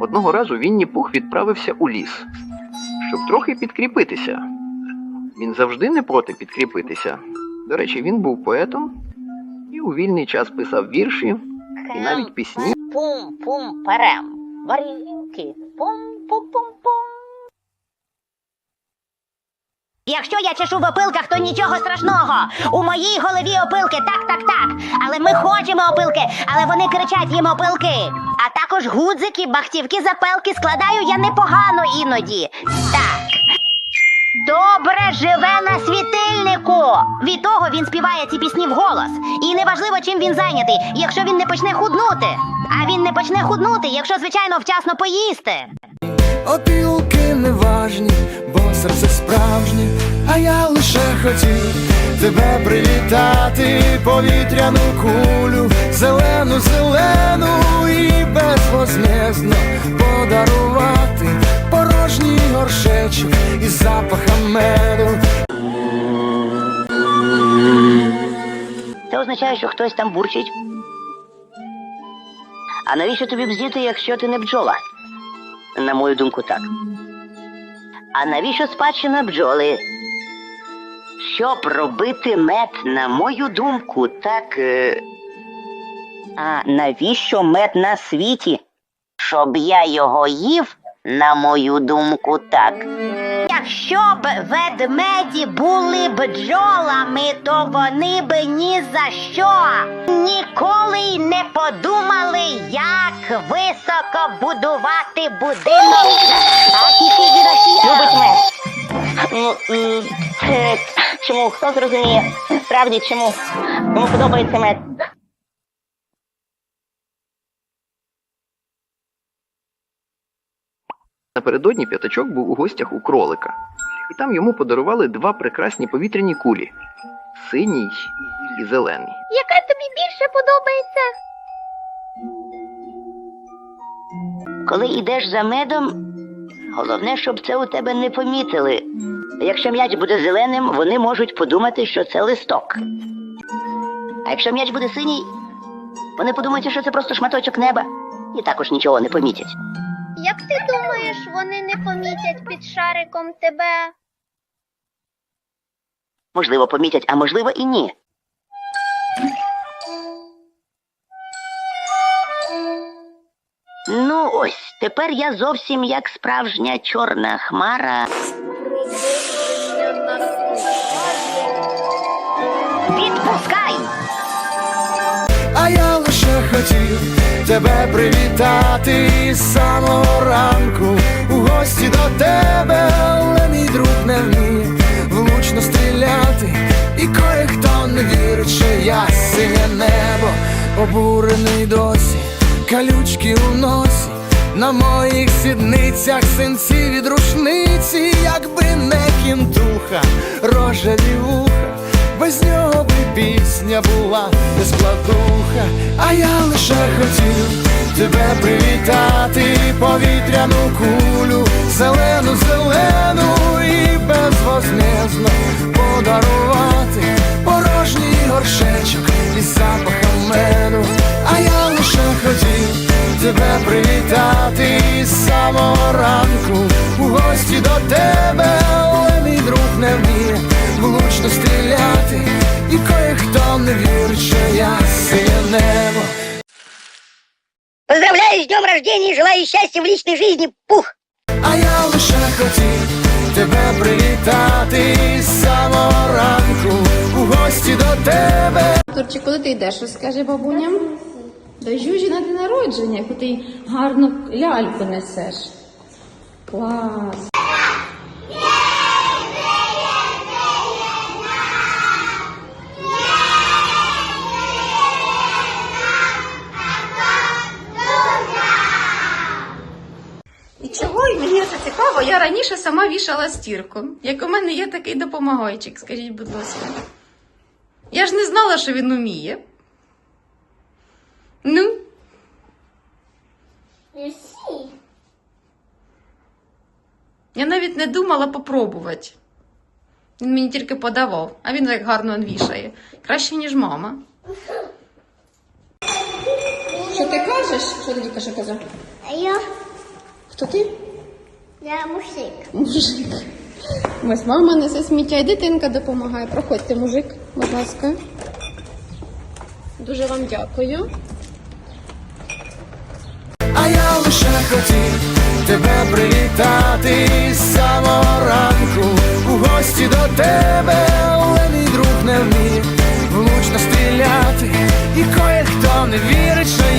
Одного разу Вінні Пух відправився у ліс, щоб трохи підкріпитися. Він завжди не проти підкріпитися. До речі, він був поетом і у вільний час писав вірші і навіть пісні. Пум-пум-парем. Варінки. Пум-пум-пум-пум. Якщо я чешу в опилках, то нічого страшного. У моїй голові опилки, так, так, так. Але ми хочемо опилки, але вони кричать їм опилки. А також гудзики, бахтівки, запелки складаю я непогано іноді. Так. Добре живе на світильнику. Від того він співає ці пісні вголос. І неважливо, чим він зайнятий, якщо він не почне худнути. А він не почне худнути, якщо, звичайно, вчасно поїсти. Опілки неважні, серце справжнє, а я лише хотів тебе привітати, повітряну кулю, зелену, зелену і безвозмездно подарувати порожній горшечок із запахом меду. Це означає, що хтось там бурчить. А навіщо тобі бзіти, якщо ти не бджола? На мою думку, так. А навіщо спадщина бджоли? Щоб робити мед, на мою думку, так. Е... А навіщо мед на світі? Щоб я його їв, на мою думку, так. Якщо б ведмеді були бджолами, то вони б ні за що ніколи й не подумали, як високо будувати будинок. Е, чому? Хто зрозуміє? Справді чому? Кому подобається мед? Напередодні п'ятачок був у гостях у кролика, і там йому подарували два прекрасні повітряні кулі синій і зелений. Яка тобі більше подобається? Коли йдеш за медом, головне, щоб це у тебе не помітили. Якщо м'яч буде зеленим, вони можуть подумати, що це листок. А якщо м'яч буде синій, вони подумають, що це просто шматочок неба, і також нічого не помітять. Як ти думаєш, вони не помітять під шариком тебе? Можливо, помітять, а можливо і ні. Ось, тепер я зовсім як справжня чорна хмара. Відпускай! А я лише хотів тебе привітати з самого ранку у гості до тебе, але мій друг не вміє влучно стріляти, і кое-хто не вірить, що я синє небо, обурений досі, калючки у носі. На моїх сідницях синці від рушниці, якби не кінтуха, рожеві вуха, без нього би пісня була не складуха, а я лише хотів тебе привітати, повітряну кулю, зелену, зелену і безвозмездно самого ранку у гості до тебе, але мій друг не вміє влучно стріляти, і кое-хто не вірить, що я синє небо. Поздравляю с днем рождения и желаю счастья в личной жизни, Пух! А я лише хотів тебе привітати з самого ранку у гості до тебе. Торчик, коли ти йдеш, розкажи бабуням. До Жужі на день народження, яку ти гарну ляльку несеш. Клас. І чого мені це я раніше сама вішала стірку. Як у мене є такий допомагайчик, скажіть, будь ласка. Я ж не знала, що він уміє. Ну, я навіть не думала попробувати. Він мені тільки подавав, а він так гарно вішає. Краще, ніж мама. Що ти кажеш? Що ти тільки що казав? Я Хто ти? Я мужик. Мужик. Ось мама несе сміття і дитинка допомагає. Проходьте, мужик, будь ласка. Дуже вам дякую. Лише хотів тебе привітати з самого ранку. У гості до тебе, але мій друг не вмів влучно стріляти, і кое-хто не вірить, що